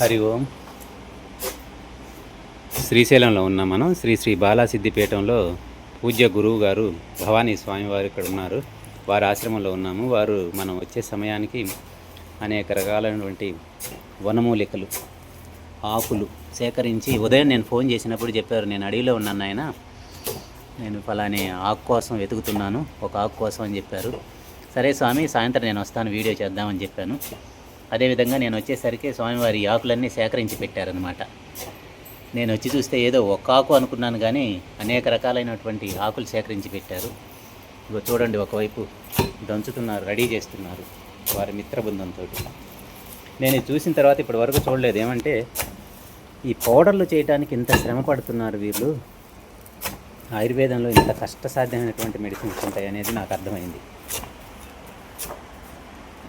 హరి ఓం. శ్రీశైలంలో ఉన్నాం మనం. శ్రీ శ్రీ బాలాసిద్దిపీఠంలో పూజ్య గురువు గారు భవానీ స్వామివారు ఇక్కడ ఉన్నారు. వారి ఆశ్రమంలో ఉన్నాము. వారు మనం వచ్చే సమయానికి అనేక రకాలైనటువంటి వనమూలికలు ఆకులు సేకరించి ఉదయం నేను ఫోన్ చేసినప్పుడు చెప్పారు నేను అడవిలో ఉన్నాను ఆయన నేను ఫలానే ఆకు కోసం వెతుకుతున్నాను. ఒక ఆకు కోసం అని చెప్పారు. సరే స్వామి సాయంత్రం నేను వస్తాను వీడియో చేద్దామని చెప్పాను. అదేవిధంగా నేను వచ్చేసరికి స్వామివారి ఈ ఆకులన్నీ సేకరించి పెట్టారనమాట నేను వచ్చి చూస్తే ఏదో ఒక ఆకు అనుకున్నాను కానీ అనేక రకాలైనటువంటి ఆకులు సేకరించి పెట్టారు. ఇగో చూడండి ఒకవైపు దంచుతున్నారు రెడీ చేస్తున్నారు వారి మిత్ర బృందంతో. నేను చూసిన తర్వాత ఇప్పటి వరకు చూడలేదు. ఏమంటే ఈ పౌడర్లు చేయడానికి ఇంత శ్రమ పడుతున్నారు వీళ్ళు. ఆయుర్వేదంలో ఇంత కష్టసాధ్యమైనటువంటి మెడిసిన్స్ ఉంటాయి అనేది నాకు అర్థమైంది.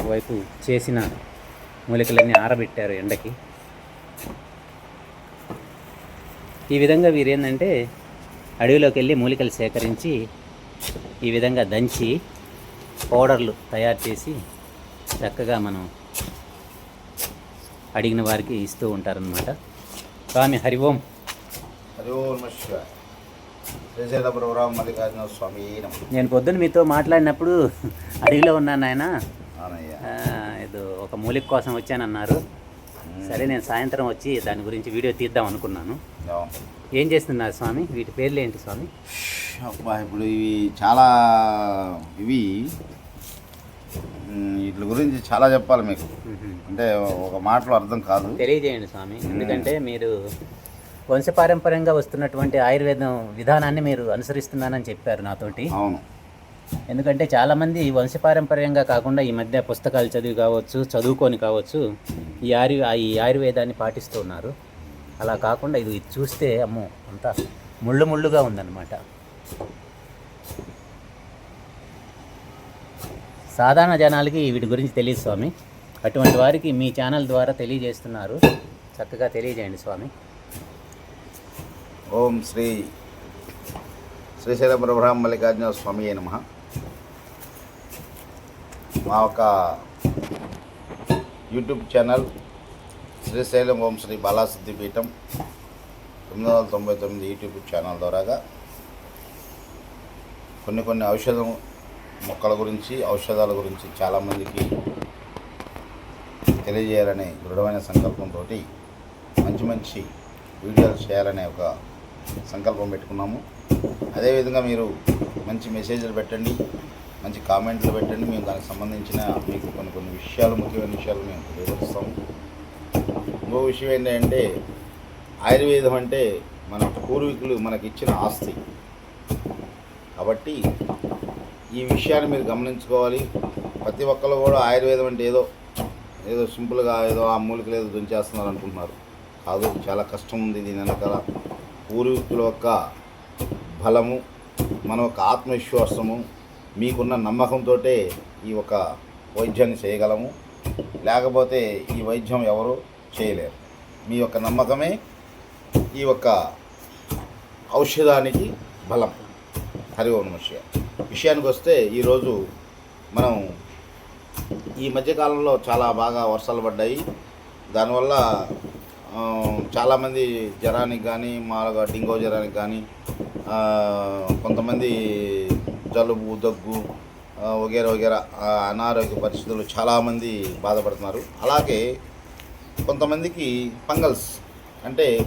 ఒకవైపు చేసిన మూలికలన్నీ ఆరబెట్టారు ఎండకి. ఈ విధంగా వీరు ఏంటంటే అడవిలోకి వెళ్ళి మూలికలు సేకరించి ఈ విధంగా దంచి పౌడర్లు తయారు చేసి చక్కగా మనం అడిగిన వారికి ఇస్తూ ఉంటారనమాట స్వామి హరి ఓం. హరి ఓం మల్లికార్జున స్వామి నేను పొద్దున్న మీతో మాట్లాడినప్పుడు అడవిలో ఉన్నాను ఆయన ఏదో ఒక మూలిక కోసం వచ్చానన్నారు. సరే నేను సాయంత్రం వచ్చి దాని గురించి వీడియో తీద్దాం అనుకున్నాను. ఏం చేస్తున్నారు స్వామి? వీటి పేర్లు ఏంటి స్వామి? ఇప్పుడు ఇవి చాలా ఇవి వీటి గురించి చాలా చెప్పాలి మీకు. అంటే ఒక మాటలో అర్థం కాదు. తెలియజేయండి స్వామి. ఎందుకంటే మీరు వంశపారంపర్యంగా వస్తున్నటువంటి ఆయుర్వేదం విధానాన్ని మీరు అనుసరిస్తున్నానని చెప్పారు నాతోటి. అవును. ఎందుకంటే చాలామంది వంశపారంపర్యంగా కాకుండా ఈ మధ్య పుస్తకాలు చదివి కావచ్చు చదువుకొని కావచ్చు ఈ ఆయుర్ ఈ ఆయుర్వేదాన్ని పాటిస్తూ ఉన్నారు. అలా కాకుండా ఇది చూస్తే అమ్మో అంతా ముళ్ళు ముళ్ళుగా ఉందన్నమాట. సాధారణ జనాలకి వీటి గురించి తెలియదు స్వామి. అటువంటి వారికి మీ ఛానల్ ద్వారా తెలియజేస్తున్నారు. చక్కగా తెలియజేయండి స్వామి. ఓం శ్రీ శ్రీశైల ప్రభురామ మల్లికార్జున స్వామి నమ. మా ఒక యూట్యూబ్ ఛానల్ శ్రీశైలం ఓం శ్రీ బాలాసిద్ధిపీఠం తొమ్మిది వందల తొంభై తొమ్మిది యూట్యూబ్ ఛానల్ ద్వారాగా కొన్ని కొన్ని ఔషధం మొక్కల గురించి ఔషధాల గురించి చాలామందికి తెలియజేయాలనే దృఢమైన సంకల్పంతో మంచి మంచి వీడియోలు చేయాలనే ఒక సంకల్పం పెట్టుకున్నాము. అదేవిధంగా మీరు మంచి మెసేజ్లు పెట్టండి. మంచి కామెంట్లు పెట్టండి. మేము దానికి సంబంధించిన మీకు కొన్ని కొన్ని విషయాలు ముఖ్యమైన విషయాలు మేము వివరిస్తాం ఇంకో విషయం ఏంటంటే ఆయుర్వేదం అంటే మన పూర్వీకులు మనకి ఇచ్చిన ఆస్తి. కాబట్టి ఈ విషయాన్ని మీరు గమనించుకోవాలి. ప్రతి ఒక్కరు కూడా ఆయుర్వేదం అంటే ఏదో ఏదో సింపుల్గా ఏదో ఆ మూలికలు ఏదో దుంచేస్తున్నారు అనుకుంటున్నారు. కాదు చాలా కష్టం ఉంది దీని వెనకాల. పూర్వీకుల యొక్క బలము మన యొక్క ఆత్మవిశ్వాసము మీకున్న నమ్మకంతో ఈ యొక్క వైద్యాన్ని చేయగలము. లేకపోతే ఈ వైద్యం ఎవరు చేయలేరు. మీ యొక్క నమ్మకమే ఈ యొక్క ఔషధానికి బలం. హరి ఓం విషయానికి వస్తే ఈరోజు మనం ఈ మధ్యకాలంలో చాలా బాగా వర్షాలు పడ్డాయి. దానివల్ల చాలామంది జ్వరానికి కానీ మామూలుగా డింగో జ్వరానికి కానీ కొంతమంది జలుబు దగ్గు వగేరా వగేరా అనారోగ్య పరిస్థితులు చాలామంది బాధపడుతున్నారు. అలాగే కొంతమందికి ఫంగల్స్ అంటే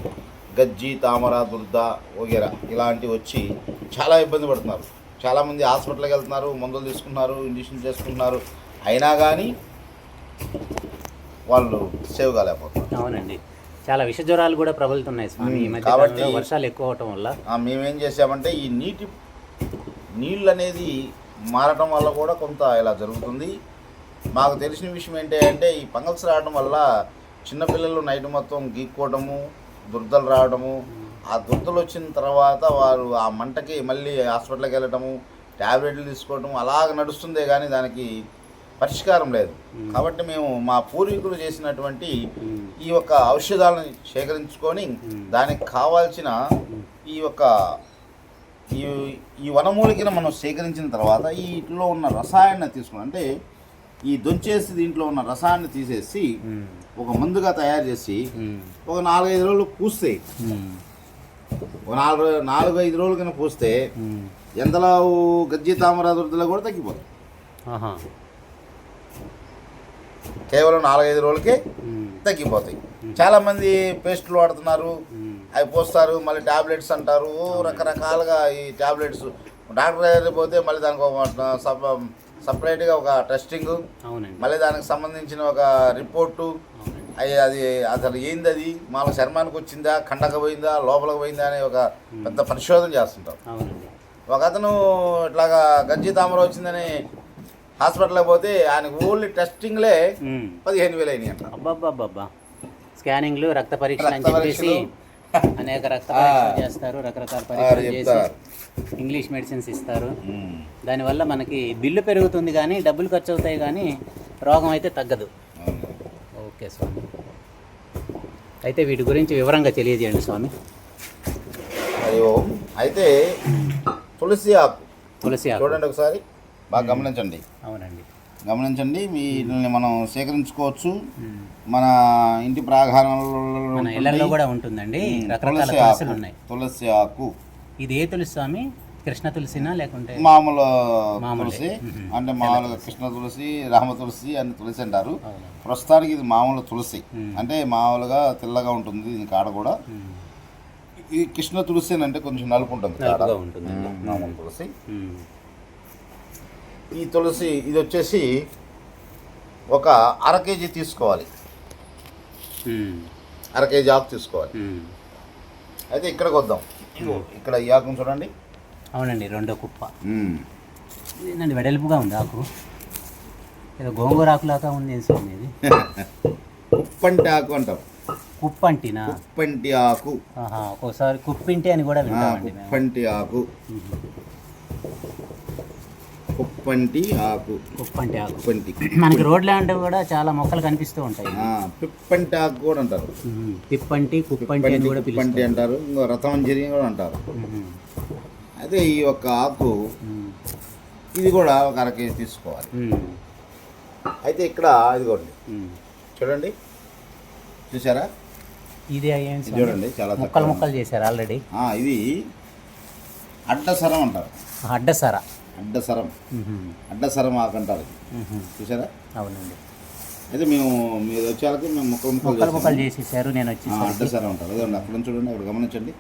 గజ్జి తామర దుర్ద వగేరా ఇలాంటివి వచ్చి చాలా ఇబ్బంది పడుతున్నారు. చాలామంది హాస్పిటల్కి వెళ్తున్నారు మందులు తీసుకుంటున్నారు ఇంజక్షన్ చేసుకుంటున్నారు. అయినా కానీ వాళ్ళు సేవ్ కాలేకపోతున్నారు. అవునండి. చాలా విష జ్వరాలు కూడా ప్రబలుతున్నాయి స్వామి. కాబట్టి- వర్షాలు ఎక్కువ అవటం వల్ల మేమేం చేసామంటే ఈ నీటి నీళ్ళు అనేది మారటం వల్ల కూడా కొంత ఇలా జరుగుతుంది మాకు తెలిసిన విషయం ఏంటి అంటే ఈ పంగల్స్ రావడం వల్ల చిన్నపిల్లలు నైట్ మొత్తం గీక్కోవడము దుర్దలు రావడము ఆ దుర్దలు వచ్చిన తర్వాత వారు ఆ మంటకి మళ్ళీ హాస్పిటల్కి వెళ్ళటము ట్యాబ్లెట్లు తీసుకోవడం అలాగ నడుస్తుందే కానీ దానికి పరిష్కారం లేదు. కాబట్టి మేము మా పూర్వీకులు చేసినటువంటి. ఈ యొక్క ఔషధాలను సేకరించుకొని. దానికి కావాల్సిన ఈ యొక్క ఈ ఈ వనమూలికను మనం సేకరించిన తర్వాత ఈ వీటిలో ఉన్న రసాయనాన్ని తీసుకుని అంటే ఈ దొంచేసి దీంట్లో ఉన్న రసాయనాన్ని తీసేసి. ఒక మందుగా తయారు చేసి ఒక నాలుగైదు రోజులు పూస్తాయి ఒక నాలుగు నాలుగు ఐదు రోజులు కన్నా పూస్తే. ఎంతలో గజ్జి తామర దురదలు కూడా తగ్గిపోతాయి. ఆహా. కేవలం నాలుగైదు రోజులకే తగ్గిపోతాయి. చాలా మంది పేస్టులు వాడుతున్నారు. అవి పోస్తారు మళ్ళీ టాబ్లెట్స్ అంటారు రకరకాలుగా ఈ టాబ్లెట్స్. డాక్టర్ దగ్గరికి పోతే మళ్ళీ దానికి ఒక సప సపరేట్గా ఒక టెస్టింగ్ మళ్ళీ దానికి సంబంధించిన ఒక రిపోర్టు. అవునండి. అది అసలు ఏంది అది? మాల చర్మానికి వచ్చిందా? కండకు పోయిందా? లోపలికి పోయిందా? అనే ఒక పెద్ద పరిశోధన చేస్తుంటారు ఒక అతను ఇట్లాగా గంజి తామర వచ్చిందని హాస్పిటల్కి పోతే ఆయనకు ఓన్లీ టెస్టింగ్లే. పదిహేను వేలు అయినాయి అంట స్కానింగ్లు రక్త పరీక్ష అనేక. పరీక్షలు చేస్తారు రకరకాల పరీక్షలు చేసి చెప్తారు. ఇంగ్లీష్ మెడిసిన్స్ ఇస్తారు. దానివల్ల మనకి బిల్లు పెరుగుతుంది కానీ డబ్బులు ఖర్చు అవుతాయి కానీ రోగం అయితే తగ్గదు. ఓకే స్వామి. అయితే వీటి గురించి వివరంగా తెలియజేయండి స్వామి. అయితే తులసి ఆకు. తులసి ఆకు. చూడండి ఒకసారి. బాగా గమనించండి. అవునండి. గమనించండి. వీటిని మనం సేకరించుకోవచ్చు. మన ఇంటి. ఇళ్ళలో కూడా ఉంటుందండి. తులసి ఆకు. ఉన్నాయి. తులసి ఆకు. ఇది ఏ తులసి స్వామి? కృష్ణ తులసినా లేకుంటే మామూలు. తులసి. అంటే మామూలుగా కృష్ణ తులసి రామ తులసి అని తులసి అంటారు. ప్రస్తుతానికి ఇది మామూలు తులసి. అంటే మామూలుగా తెల్లగా ఉంటుంది దీని కాడ కూడా. ఈ కృష్ణ తులసి అంటే కొంచెం నలుపు ఉంటుంది కాడ. మామూలు తులసి. ఈ తులసి ఇది వచ్చేసి ఒక అర కేజీ తీసుకోవాలి. ఉమ్. అర కేజీ ఆకు తీసుకోవాలి. ఉమ్. అయితే ఇక్కడికి వద్దాం. ఇక్కడ ఈ ఆకును చూడండి. అవునండి రెండో కుప్ప. మ్మ్. ఇదేనండి వెడల్పుగా ఉంది ఆకు? ఏదో గోంగూర ఆకులాగా ఉంది స్వామి ఇది ఉప్పంటి ఆకు అంటాం. కుప్పంటినా? ఉప్పంటి ఆకు. ఆహా ఒక్కోసారి కుప్పింటి అని కూడా వింటామండి మేము. ఉప్పంటి ఆకు. ఉహు. ఉప్పంటి ఆకు. కుప్పంటి ఆకు. ఉప్పంటి మనకి రోడ్ల అంటే కూడా చాలా మొక్కలు కనిపిస్తూ ఉంటాయి. పిప్పంటి ఆకు కూడా అంటారు. పిప్పంటి కుప్పంటి అని పిప్పంటి కూడా కుప్పంటి పిలుస్తారు అంటారు. ఇంకో రథమంజరి కూడా అంటారు. అయితే ఈ యొక్క ఆకు. ఇది కూడా ఒక అర కేజీ తీసుకోవాలి. అయితే ఇక్కడ ఇదిగోండి. చూడండి. చూసారా? ఇది? చూడండి చాలా ముక్కలు ముక్కలు చేశారు ఆల్రెడీ. ఇది అడ్డసరం అంటారు. అడ్డసారా. అడ్డసరం. అడ్డసరం ఆకు అంటారు ఉహు. చూసారా అవునండి. అయితే మేము మీరు వచ్చేళ్ళకి మేము ముక్కలు ముక్కలు ముక్కలు. చేసేసారు నేను వచ్చేసరికి. అడ్డసరం అంటారు. అదే అక్కడ నుంచి చూడండి అక్కడ గమనించండి.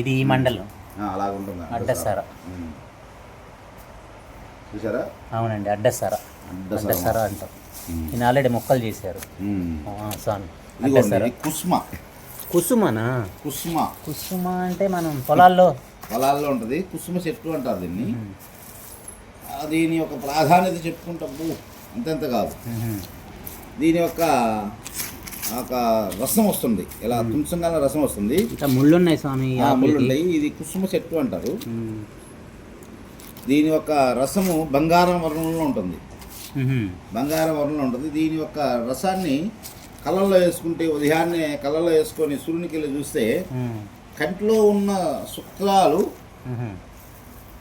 ఇది ఈ మండలం. అలాగ ఉంటుంది అడ్డసార. చూసారా అవునండి అడ్డసార. అడ్డసరం అంటాం. నేను ఆల్రెడీ మొక్కలు చేశారు. కుస్మ. కుసుమనా? కుస్మ. కుసుమ అంటే మనం పొలాల్లో పొలాల్లో ఉంటుంది కుసుమ చెట్టు అంటారు దీన్ని. దీని యొక్క ప్రాధాన్యత చెప్పుకుంటప్పుడు అంతెంత కాదు. దీని యొక్క ఒక రసం వస్తుంది ఇలా తుంచంగానే రసం వస్తుంది ముళ్ళున్నాయి స్వామి ఈ ఆ ఆకులకి. ముళ్ళు ఉన్నాయి ఇది కుసుమ చెట్టు అంటారు. దీని యొక్క రసము బంగారం వర్ణంలో ఉంటుంది. బంగారం వర్ణంలో ఉంటుంది దీని యొక్క రసాన్ని కళ్ళల్లో వేసుకుంటే ఉదయాన్నే కళ్ళల్లో వేసుకొని సూర్యునికి వెళ్ళి చూస్తే. కంటిలో ఉన్న శుక్రాలు.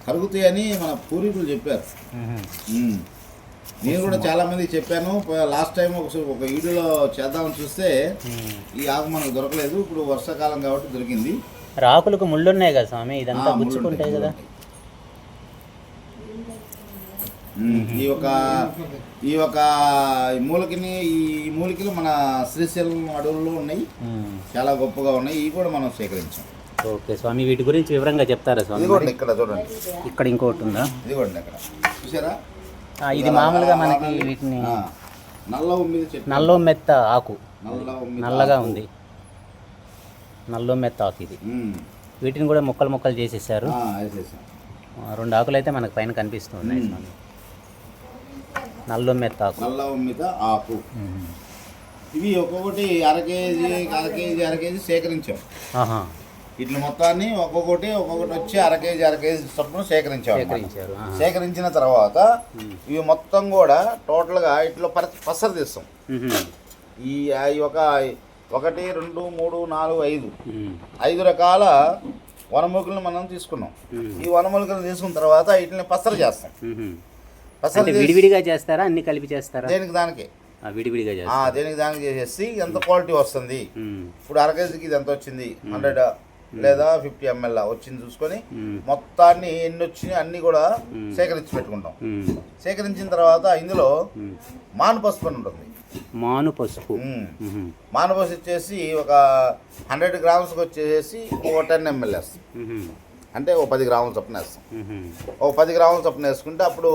కరుగుతాయని మన పూర్వీకులు చెప్పారు. నేను కూడా చాలా మందికి చెప్పాను. లాస్ట్ టైం ఒక ఒక వీడియోలో చేద్దామని చూస్తే. ఈ ఆకు మనకు దొరకలేదు. ఇప్పుడు వర్షాకాలం కాబట్టి దొరికింది. మరి ఆకులకు ముళ్ళున్నాయి కదా స్వామి? ఇదంతా ముళ్ళు గుచ్చుకుంటాయి కదా. ముళ్ళు ఈ యొక్క ఈ యొక్క ఈ మూలికని ఈ మూలికలు మన శ్రీశైలం అడవుల్లో ఉన్నాయి. చాలా గొప్పగా ఉన్నాయి. ఇవి కూడా మనం సేకరించాం. ఓకే స్వామి వీటి గురించి వివరంగా చెప్తారా స్వామి ఇదిగోండి ఇక్కడ చూడండి. ఇక్కడ ఇంకోటి ఉందా? ఇదిగోండి అక్కడ చూసారా? ఆ, ఇది మామూలుగా మనకి వీటిని ఆ, నల్ల ఉమ్మిది చెట్టు. నల్లో మెత్త ఆకు. నల్ల ఉమ్మిది నల్లగా. ఉంది. నల్లో మెత్త ఆకు ఇది. ఉమ్, వీటిని కూడా ముక్కలు ముక్కలు చేసేసారు. ఆ, వేసేసాం. ఆ, రెండు ఆకులు అయితే మనకు పైన కనిపిస్తూ ఉన్నాయి. స్వామి. నల్లో మెత్త ఆకు. నల్ల ఉమ్మిద ఆకు. ఇవి ఒక్కొక్కటి అర కేజీ అర కేజీ అర కేజీ సేకరించాం. ఆహా. ఇట్లా మొత్తాన్ని ఒక్కొక్కటి ఒక్కొక్కటి వచ్చి అర కేజీ అర కేజీ చొప్పున. సేకరించారు. సేకరించిన తర్వాత ఇవి మొత్తం కూడా టోటల్గా ఇట్లా పర పసరు తీస్తాం. ఈ ఒక ఒకటి రెండు మూడు నాలుగు ఐదు. ఐదు రకాల వనమూలికలను మనం తీసుకున్నాం. ఈ వనమూలికలను తీసుకున్న తర్వాత వీటిని పసరు చేస్తాం. పసరు విడివిడిగా చేస్తారా? అన్ని కలిపి చేస్తారా? దేనికి దానికి? విడివిడిగా దేనికి దానికి చేసేసి ఎంత క్వాలిటీ వస్తుంది? ఇప్పుడు అర కేజీకి ఇది ఎంత వచ్చింది? హండ్రెడ్ లేదా ఫిఫ్టీ ఎంఎల్ వచ్చింది చూసుకొని ఉమ్, మొత్తాన్ని ఎన్ని వచ్చినాయి అన్ని కూడా మ్మ్. సేకరించి పెట్టుకుంటాం. సేకరించిన తర్వాత ఇందులో. మాను పసుపు అని ఉంటుంది. మాను పసుపు. మాను పసుపు వచ్చేసి ఒక హండ్రెడ్ గ్రామ్స్కి వచ్చేసి ఒక టెన్ ఎంఎల్ వేస్తాం. అంటే ఒక పది గ్రాముల చొప్పున వేస్తాం. ఒక పది గ్రాముల చొప్పున వేసుకుంటే అప్పుడు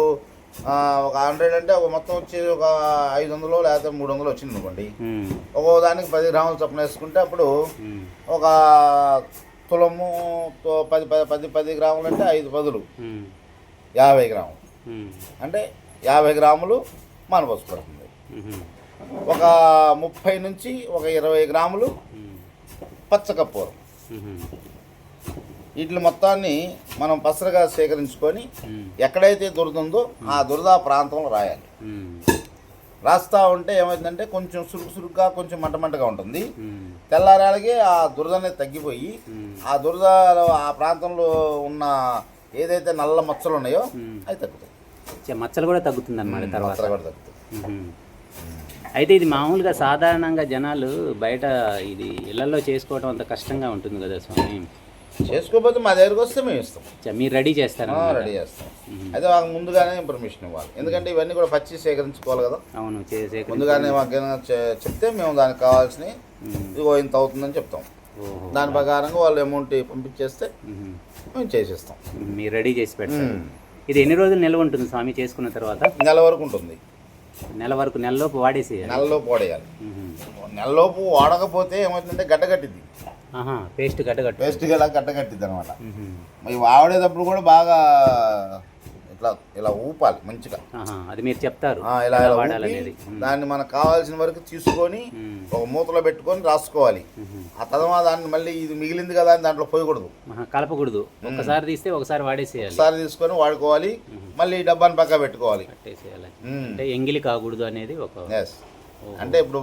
ఒక హండ్రెడ్ అంటే ఒక మొత్తం వచ్చి ఒక ఐదు వందలు లేకపోతే మూడు వందలు వచ్చింది అనుకోండి ఒక్కో దానికి పది గ్రాముల చొప్పున వేసుకుంటే అప్పుడు ఒక తులము పది పది పది పది గ్రాములు అంటే ఐదు పదులు. యాభై గ్రాములు. అంటే యాభై గ్రాములు మానపసుపు పడుతుంది ఒక ముప్పై నుంచి ఒక ఇరవై గ్రాములు ఉమ్, పచ్చకప్పూరం. ఉహుం, వీటి మొత్తాన్ని మనం పసరగా సేకరించుకొని ఎక్కడైతే దురదుందో ఆ దురద ప్రాంతంలో రాయాలి. రాస్తా ఉంటే ఏమైందంటే కొంచెం సురుకు సురుగ్గా కొంచెం మంట మంటగా ఉంటుంది. తెల్లారాలకి ఆ దురద అనేది తగ్గిపోయి ఆ దురద ఆ ప్రాంతంలో ఉన్న ఏదైతే నల్ల మచ్చలు ఉన్నాయో. అవి తగ్గుతాయి. మచ్చలు కూడా తగ్గుతుంది అనమాట తర్వాత. కూడా తగ్గుతాయి. ఉహుం. అయితే ఇది మామూలుగా సాధారణంగా జనాలు బయట ఇది ఇళ్ళలో చేసుకోవడం అంత కష్టంగా ఉంటుంది కదా స్వామి. చేసుకోకపోతే మా దగ్గరికి వస్తే మేము ఇస్తాం. మీరు రెడీ చేస్తారా రెడీ చేస్తాం. అయితే మాకు ముందుగానే ఇన్ఫర్మేషన్ ఇవ్వాలి. ఎందుకంటే ఇవన్నీ కూడా పచ్చి సేకరించుకోవాలి కదా. అవును ముందుగానే మాకు చెప్తే మేము దానికి కావాల్సినవి ఇదిగో ఇంత అవుతుందని చెప్తాం. దాని ప్రకారంగా వాళ్ళు అమౌంట్ పంపించేస్తే. మేము. చేసేస్తాం. మీరు రెడీ చేసి పెడతారు. ఉమ్. ఇది ఎన్ని రోజులు నిల్వ ఉంటుంది స్వామి చేసుకున్న తర్వాత? నెల వరకు ఉంటుంది. నెల వరకు నెలలోపు వాడేసేయాలి. నెలలోపు వాడేయాలి. నెలలోపు వాడకపోతే ఏమవుతుందంటే గడ్డగట్టింది పేస్ట్ గడ్డగట్టు పేస్ట్ గల గడ్డగట్టింది అనమాట వాడేటప్పుడు కూడా బాగా ఇట్లా ఇలా ఊపాలి మంచిగా. అది మీరు చెప్తారు. ఇలా ఇలా వాడాలనేది. దాన్ని మనకు కావాల్సిన వరకు తీసుకొని. ఒక మూతలో పెట్టుకొని రాసుకోవాలి. ఆ తర్వాత దాన్ని మళ్ళీ ఇది మిగిలింది కదా అని దాంట్లో పోయకూడదు. కలపకూడదు. ఒకసారి తీస్తే ఒకసారి వాడేసేయాలి. ఒకసారి తీసుకొని వాడుకోవాలి. మళ్ళీ డబ్బాని పక్క పెట్టుకోవాలి. అంటే ఎంగిలి కాకూడదు అనేది ఒక అంటే ఇప్పుడు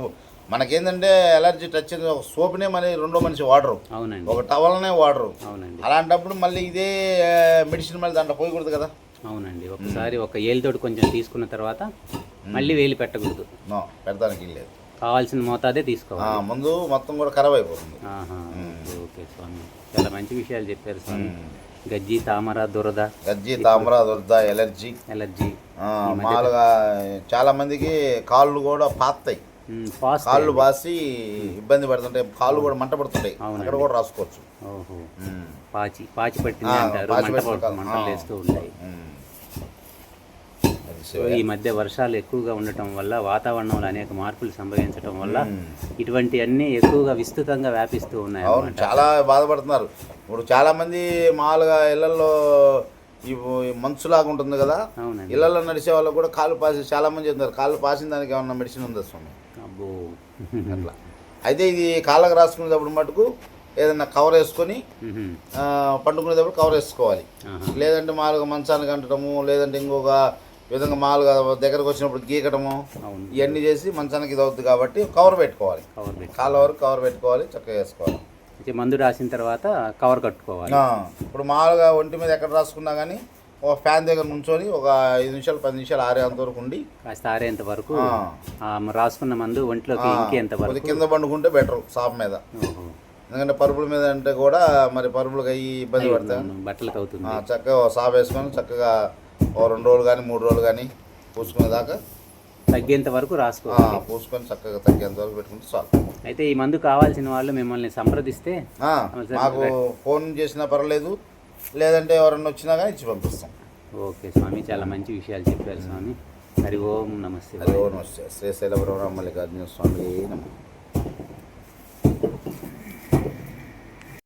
మనకేంటంటే ఎలర్జీ టచ్ ఒక సోప్నే మళ్ళీ రెండో మనిషి వాడరు. అవునండి. ఒక టవల్నే వాడరు. అవునండి. అలాంటప్పుడు మళ్ళీ ఇదే మెడిసిన్ మళ్ళీ దాంట్లో పోయకూడదు కదా? అవునండి. ఒకసారి ఒక ఏలుతోటి కొంచెం తీసుకున్న తర్వాత మళ్ళీ వేలు పెట్టకూడదు. పెడతానికి లేదు. కావాల్సిన మోతాదే తీసుకోవాలి. ముందు మొత్తం కూడా ఖరాబ్ అయిపోతుంది. ఓకే, స్వామి. చాలా మంచి విషయాలు చెప్పారు స్వామి. గజ్జి తామర దురద. గజ్జి తామర దుర్ద ఎలర్జీ ఎలర్జీ మామూలుగా చాలా మందికి కాళ్ళు కూడా పాతాయి కాళ్ళు బాసి ఇబ్బంది పడుతుంటాయి కాళ్ళు కూడా మంట పడుతుంటాయి. అక్కడ కూడా రాసుకోవచ్చు ఉమ్. పాచి పాచి పట్టింది అంటారు. మంటలు. వేస్తూ ఉంటాయి శివయ్య. ఈ మధ్య వర్షాలు ఎక్కువగా ఉండటం వల్ల వాతావరణంలో అనేక మార్పులు సంభవించడం వల్ల. ఇటువంటి అన్ని ఎక్కువగా విస్తృతంగా వ్యాపిస్తూ ఉన్నాయి. చాలా బాధపడుతున్నారు ఇప్పుడు చాలా మంది మామూలుగా ఇళ్ళలో ఈ మంచులాగా ఉంటుంది కదా ఇళ్ళలో నడిచే వాళ్ళకు కూడా కాళ్ళు పాసి చాలా మంది చెప్తున్నారు కాళ్ళు పాసిన దానికి ఏమన్నా మెడిసిన్ ఉందా స్వామి అట్లా. అయితే ఇది కాళ్ళకు రాసుకునేటప్పుడు మటుకు ఏదన్నా కవర్ వేసుకొని పండుకునేటప్పుడు కవర్ వేసుకోవాలి. లేదంటే మామూలుగా మంచానికి అంటడము లేదంటే ఇంకొక విధంగా మామూలుగా దగ్గరకు వచ్చినప్పుడు గీకటము ఇవన్నీ చేసి మంచానికి ఇది అవుతుంది కాబట్టి కవర్ పెట్టుకోవాలి. కాళ్ళ వరకు కవర్ పెట్టుకోవాలి చక్కగా వేసుకోవాలి. మందు రాసిన తర్వాత కవర్ కట్టుకోవాలి. ఇప్పుడు మామూలుగా ఒంటి మీద ఎక్కడ రాసుకున్నా కానీ ఒక ఫ్యాన్ దగ్గర నుంచొని ఒక ఐదు నిమిషాలు పది నిమిషాలు ఆరేంత వరకు ఉండి కాస్త ఆరేంత వరకు రాసుకున్న మందు ఒంట్లోకి ఇంకేంత వరకు? కింద పండుకుంటే బెటర్ సాప్ మీద. ఎందుకంటే పరుపుల మీద అంటే కూడా మరి పరుపులకు అయ్యి ఇబ్బంది పడతాయి. అవును, బట్టలకు అవుతుంది చక్కగా సాప్ వేసుకొని చక్కగా ఓ రెండు రోజులు కానీ మూడు రోజులు కానీ పూసుకునేదాకా తగ్గేంత వరకు రాసుకోవాలి పూసుకొని చక్కగా తగ్గేంత వరకు పెట్టుకుంటే చాలు. అయితే ఈ మందు కావాల్సిన వాళ్ళు మిమ్మల్ని సంప్రదిస్తే మాకు ఫోన్ చేసినా పర్లేదు లేదంటే ఎవరన్నా వచ్చినా కానీ ఇచ్చి పంపిస్తాం. ఓకే స్వామి చాలా మంచి విషయాలు చెప్పారు స్వామి. హరి ఓం నమస్తే. హరి ఓం నమస్తే. శ్రీశైల బ్రహ్మ మల్లికార్జున స్వామి నమః.